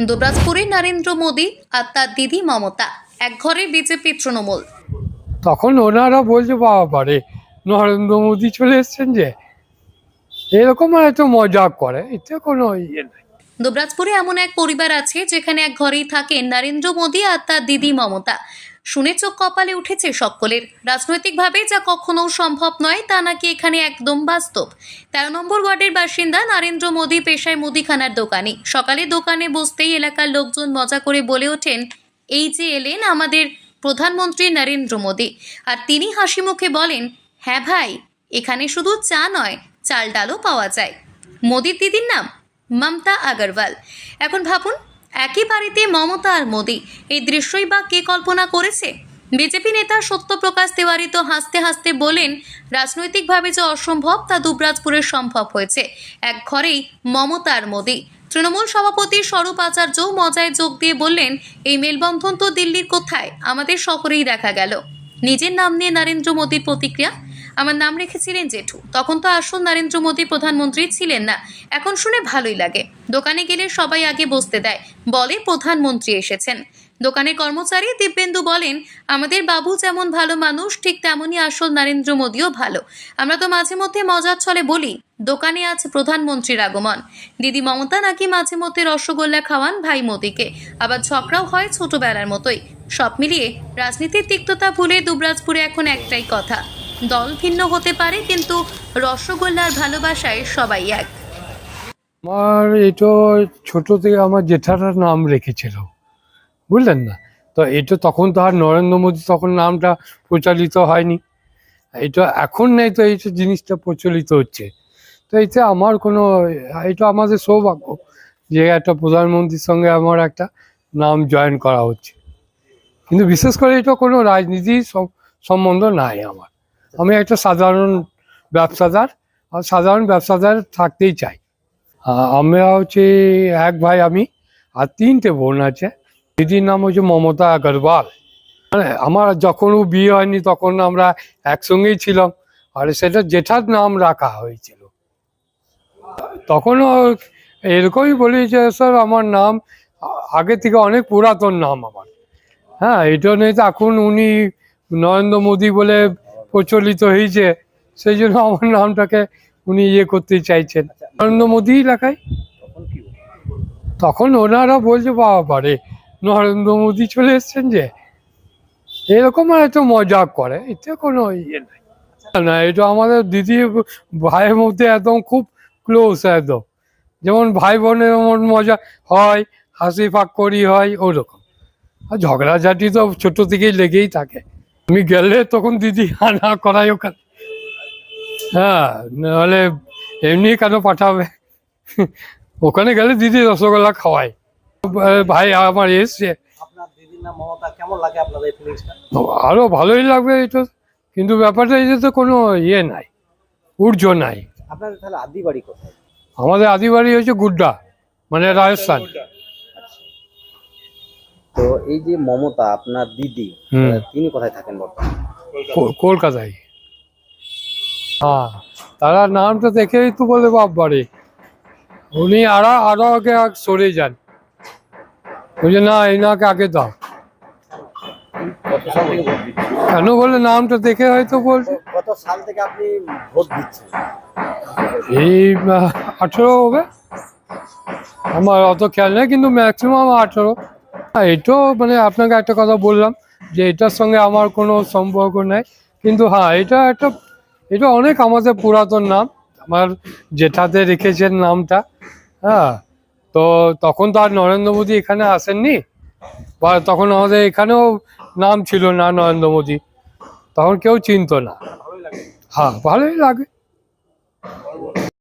দুবরাজপুরে নরেন্দ্র মোদী আর তার দিদি মমতা। এক ঘরে বিজেপি তৃণমূল। তখন ওনারা বলছে বাবা পারে নরেন্দ্র মোদী চলে এসছেন যে। এরকম হয়তো মজা করে এতে কোনো ইয়ে নেই। দুবরাজপুরে এমন এক পরিবার আছে যেখানে এক ঘরেই থাকেন নরেন্দ্র মোদী আর তার দিদি মমতা। শুনে চোখ কপালে উঠেছে সকলের। রাজনৈতিকভাবে যা কখনো সম্ভব নয়, তা নাকি এখানে একদম বাস্তব। তেরো নম্বর ওয়ার্ডের বাসিন্দা নরেন্দ্র মোদী পেশায় মুদিখানার দোকানে। সকালে দোকানে বসতেই এলাকার লোকজন মজা করে বলে ওঠেন, এই যে এলেন আমাদের প্রধানমন্ত্রী নরেন্দ্র মোদী। আর তিনি হাসি মুখে বলেন হ্যাঁ ভাই, এখানে শুধু চা নয়, চাল ডালও পাওয়া যায়। মোদির দিদির নাম মমতা আগরওয়াল। এখন ভাবুন একই বাড়িতে মমতা আর মোদি। এই দৃশ্যই বা কে কল্পনা করেছে? বিজেপি নেতা সত্যপ্রকাশ তিওয়ারি তো হাসতে হাসতে বলেন, রাজনৈতিকভাবে যে অসম্ভব তা দুবরাজপুরে সম্ভব হয়েছে। এক ঘরেই মমতা আর মোদি। তৃণমূল সভাপতি স্বরূপ আচার্যও মজায় যোগ দিয়ে বললেন, এই মেলবন্ধন তো দিল্লির কোথায়? আমাদের শহরেই দেখা গেল। নিজের নাম নিয়ে নরেন্দ্র মোদীর প্রতিক্রিয়া? আমার নাম রেখেছিলেন জেঠু। তখন তো আসল নরেন্দ্র মোদী প্রধানমন্ত্রী ছিলেন না। এখন শুনে ভালোই লাগে। দোকানে গেলে সবাই আগে বসতে দেয়। বলে প্রধানমন্ত্রী এসেছেন। দোকানের কর্মচারী দিব্যেন্দু বলেন, আমাদের বাবু যেমন ভালো মানুষ, ঠিক তেমনই আসল নরেন্দ্র মোদীও ভালো। আমরা তো মাঝে মধ্যে মজার ছলে বলি, দোকানে আজ প্রধানমন্ত্রীর আগমন। দিদি মমতা নাকি মাঝে মধ্যে রসগোল্লা খাওয়ান ভাই মোদীকে। আবার ঝগড়াও হয় ছোটবেলার মতোই। সব মিলিয়ে রাজনীতির তিক্ততা ভুলে দুবরাজপুরে এখন একটাই কথা। দল ভিন্ন হতে পারে, কিন্তু রসগোল্লার ভালোবাসায় সবাই এক। আমার এটা ছোট থেকে আমার জেঠাটার নাম রেখেছিল, বুঝলেন না? তো এটা তখন তো আর নরেন্দ্র মোদী তখন নামটা প্রচলিত হয়নি। এটা এখন নেই তো এই জিনিসটা প্রচলিত হচ্ছে। তো এতে আমার কোনো, এটা আমাদের সৌভাগ্য যে একটা প্রধানমন্ত্রীর সঙ্গে আমার একটা নাম জয়েন করা হচ্ছে। কিন্তু বিশেষ করে এটা কোনো রাজনীতির সম- সম্বন্ধ নাই আমার। আমি একটা সাধারণ ব্যবসাদার, আর সাধারণ ব্যবসাদার থাকতেই চাই। আমরা হচ্ছে এক ভাই আমি, আর তিনটে বোন আছে। দিদির নাম হচ্ছে মমতা আগরওয়াল। মানে আমার যখন ও বিয়ে হয়নি তখন আমরা একসঙ্গেই ছিলাম, আর সেটা জেঠার নাম রাখা হয়েছিল। তখনও এরকমই বলি যে, স্যার, আমার নাম আগে থেকে অনেক পুরাতন নাম আমার। হ্যাঁ এটা তো এখন উনি নরেন্দ্র মোদী বলে প্রচলিত হয়েছে, সেই জন্য আমার নামটাকে উনি ইয়ে করতে চাইছেন। নরেন্দ্র মোদী এলাকায়? তখন ওনারা বলছে বাবা পারে নরেন্দ্র মোদী চলে এসছেন যে। এরকম আর এত মজা করে, এতে কোনো ইয়ে নাই। না, এটা আমাদের দিদি ভাইয়ের মধ্যে একদম খুব ক্লোজ একদম। যেমন ভাই বোনের মন মজা হয়, হাসি ফাঁক করি হয়, ওরকম। আর ঝগড়াঝাটি তো ছোট থেকেই লেগেই থাকে। আমি গেলে তখন দিদি হানা করাই ওখানে। হ্যাঁ নাহলে এমনি কেন পাঠাবে? ওখানে গেলে দিদি রসগোল্লা খাওয়ায়। ভাই আমার এসছে। আরও ভালোই লাগবে এটা। কিন্তু ব্যাপারটা এই তো কোনো ইয়ে নাই ঊর্জ নাই। তাহলে আদি বাড়ি আমাদের আদিবাড়ি হচ্ছে গুড্ডা মানে রাজস্থান। তো এই যে মমতা আপনার দিদি তিনি কোথায় থাকেন বর্তমানে? কলকাতায়। হ্যাঁ তারা নামটা দেখেই তো বলে বাপ বাড়ি। উনি আরও আরও আগে সরে যান। বুঝে না এনাকে আগে দাও। কেন বলে নামটা দেখে হয়তো বলছে। কত সাল থেকে আপনি ভোট দিচ্ছেন? এই আঠেরো হবে। আমার অত খেয়াল নেই কিন্তু ম্যাক্সিমাম আঠেরো। এটাও মানে আপনাকে একটা কথা বললাম যে এটার সঙ্গে আমার কোনো সম্পর্ক নেই। কিন্তু হ্যাঁ এটা একটা, এটা অনেক আমাদের পুরাতন নাম। আমার জেঠাতে রেখেছেন নামটা। হ্যাঁ তো তখন তো আর নরেন্দ্র মোদী এখানে আসেননি। বা তখন আমাদের এখানেও নাম ছিল না নরেন্দ্র মোদী। তখন কেউ চিনতো না। হ্যাঁ ভালোই লাগে।